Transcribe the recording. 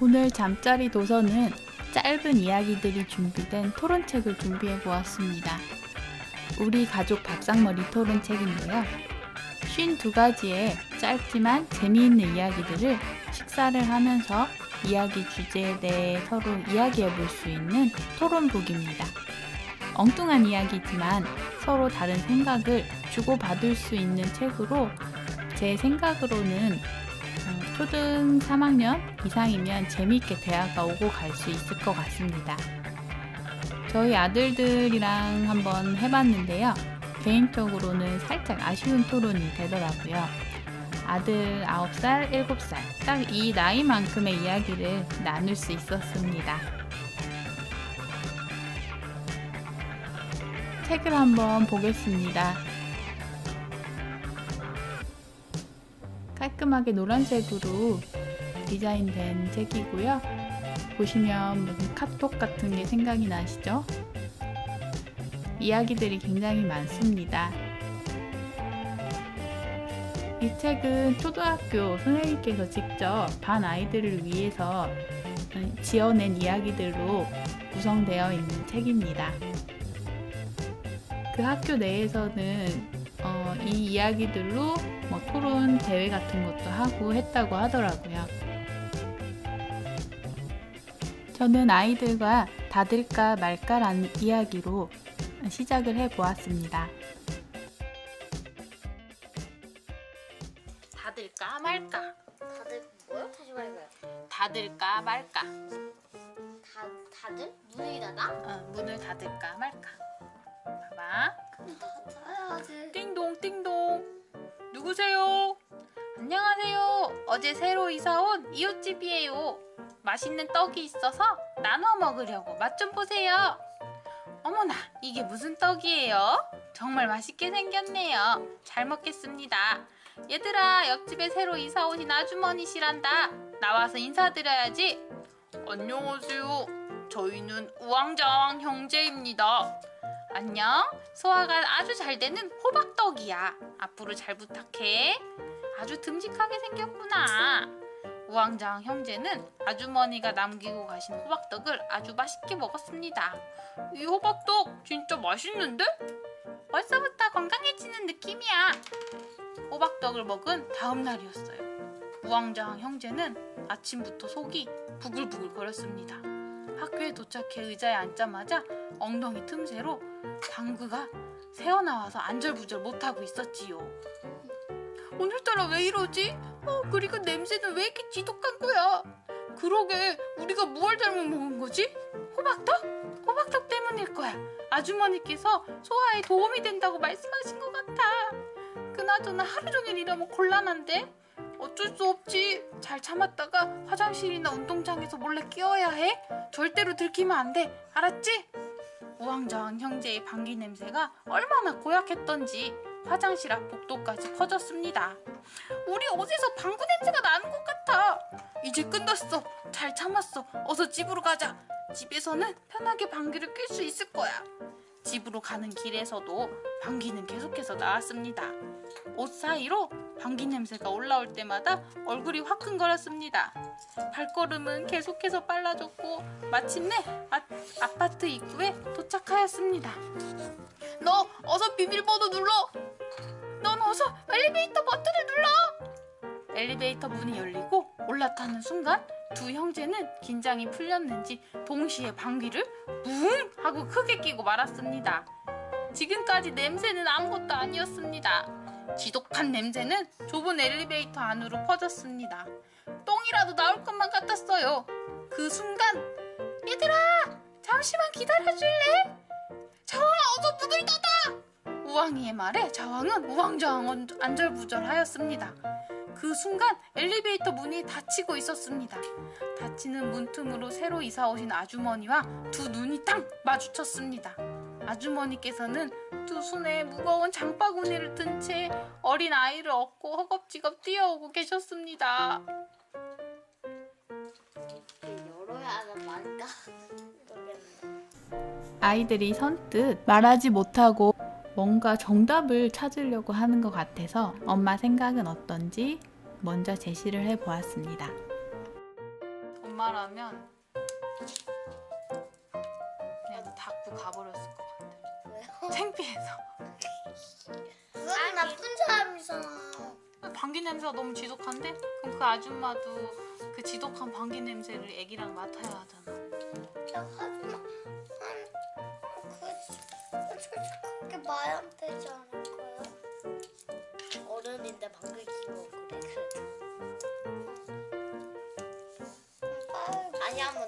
오늘 잠자리 도서는 짧은 이야기들이 준비된 토론책을 준비해 보았습니다. 우리 가족 밥상머리 토론책인데요. 52가지의 짧지만 재미있는 이야기들을 식사를 하면서 이야기 주제에 대해 서로 이야기해 볼 수 있는 토론북입니다. 엉뚱한 이야기지만 서로 다른 생각을 주고받을 수 있는 책으로 제 생각으로는 어, 초등 3학년 이상이면 재미있게 대화가 오고 갈 수 있을 것 같습니다. 저희 아들들이랑 한번 해봤는데요. 개인적으로는 살짝 아쉬운 토론이 되더라고요. 아들 9살, 7살, 딱 이 나이만큼의 이야기를 나눌 수 있었습니다. 책을 한번 보겠습니다. 깔끔하게 노란색으로 디자인된 책이고요. 보시면 무슨 카톡 같은 게 생각이 나시죠? 이야기들이 굉장히 많습니다. 이 책은 초등학교 선생님께서 직접 반 아이들을 위해서 지어낸 이야기들로 구성되어 있는 책입니다. 그 학교 내에서는 어, 이 이야기들로 뭐 토론 대회 같은 것도 하고 했다고 하더라고요. 저는 아이들과 다들까 말까라는 이야기로 시작을 해 보았습니다. 다들까 말까? 다들 뭐요? 다시 말해봐요. 다들까 말까? 다 다들 문을 닫아? 어, 문을 닫을까 말까? 어제 새로 이사 온 이웃집이에요. 맛있는 떡이 있어서 나눠 먹으려고 맛 좀 보세요. 어머나, 이게 무슨 떡이에요? 정말 맛있게 생겼네요. 잘 먹겠습니다. 얘들아, 옆집에 새로 이사 오신 아주머니시란다. 나와서 인사드려야지. 안녕하세요. 저희는 우왕좌왕 형제입니다. 안녕. 소화가 아주 잘 되는 호박떡이야. 앞으로 잘 부탁해. 아주 듬직하게 생겼구나. 우왕좌왕 형제는 아주머니가 남기고 가신 호박떡을 아주 맛있게 먹었습니다. 이 호박떡 진짜 맛있는데? 벌써부터 건강해지는 느낌이야. 호박떡을 먹은 다음 날이었어요. 우왕좌왕 형제는 아침부터 속이 부글부글 거렸습니다. 학교에 도착해 의자에 앉자마자 엉덩이 틈새로 방구가 새어나와서 안절부절 못하고 있었지요. 오늘따라 왜 이러지? 어, 그리고 냄새는 왜 이렇게 지독한 거야? 그러게, 우리가 무얼 잘못 먹은 거지? 호박떡? 호박떡 때문일 거야. 아주머니께서 소화에 도움이 된다고 말씀하신 것 같아. 그나저나 하루 종일 이러면 곤란한데? 어쩔 수 없지. 잘 참았다가 화장실이나 운동장에서 몰래 끼워야 해. 절대로 들키면 안 돼. 알았지? 우왕좌왕 형제의 방귀 냄새가 얼마나 고약했던지 화장실 앞 복도까지 퍼졌습니다. 우리 옷에서 방구 냄새가 나는 것 같아. 이제 끝났어. 잘 참았어. 어서 집으로 가자. 집에서는 편하게 방귀를 낄 수 있을 거야. 집으로 가는 길에서도 방귀는 계속해서 나왔습니다. 옷 사이로 방귀 냄새가 올라올 때마다 얼굴이 화끈거렸습니다. 발걸음은 계속해서 빨라졌고 마침내 아, 아파트 입구에 도착하였습니다. 너 어서 비밀번호 눌러. 넌 어서 엘리베이터 버튼을 눌러. 엘리베이터 문이 열리고 올라타는 순간 두 형제는 긴장이 풀렸는지 동시에 방귀를 뭉 하고 크게 끼고 말았습니다. 지금까지 냄새는 아무것도 아니었습니다. 지독한 냄새는 좁은 엘리베이터 안으로 퍼졌습니다. 똥이라도 나올 것만 같았어요. 그 순간 얘들아 잠시만 기다려줄래? 자왕아 어서 문을 닫아! 우왕이의 말에 자왕은 우왕좌왕 안절부절하였습니다. 그 순간 엘리베이터 문이 닫히고 있었습니다. 닫히는 문틈으로 새로 이사 오신 아주머니와 두 눈이 딱 마주쳤습니다. 아주머니께서는 두 손에 무거운 장바구니를 든 채 어린 아이를 업고 허겁지겁 뛰어오고 계셨습니다. 열어야 하는 말까? 모르겠네. 아이들이 선뜻 말하지 못하고 뭔가 정답을 찾으려고 하는 것 같아서 엄마 생각은 어떤지 먼저 제시를 해 보았습니다. 엄마 말하면 그냥 닫고 가버렸을 것 같아. 왜요? 창피해서. 그건 나쁜 사람이잖아. 방귀 냄새가 너무 지독한데? 그럼 그 아줌마도 그 지독한 방귀 냄새를 애기랑 맡아야 하잖아. 말하면 되지 않을까요? 어른인데 방귀 끼고 그래, 그래도. 아니, 한번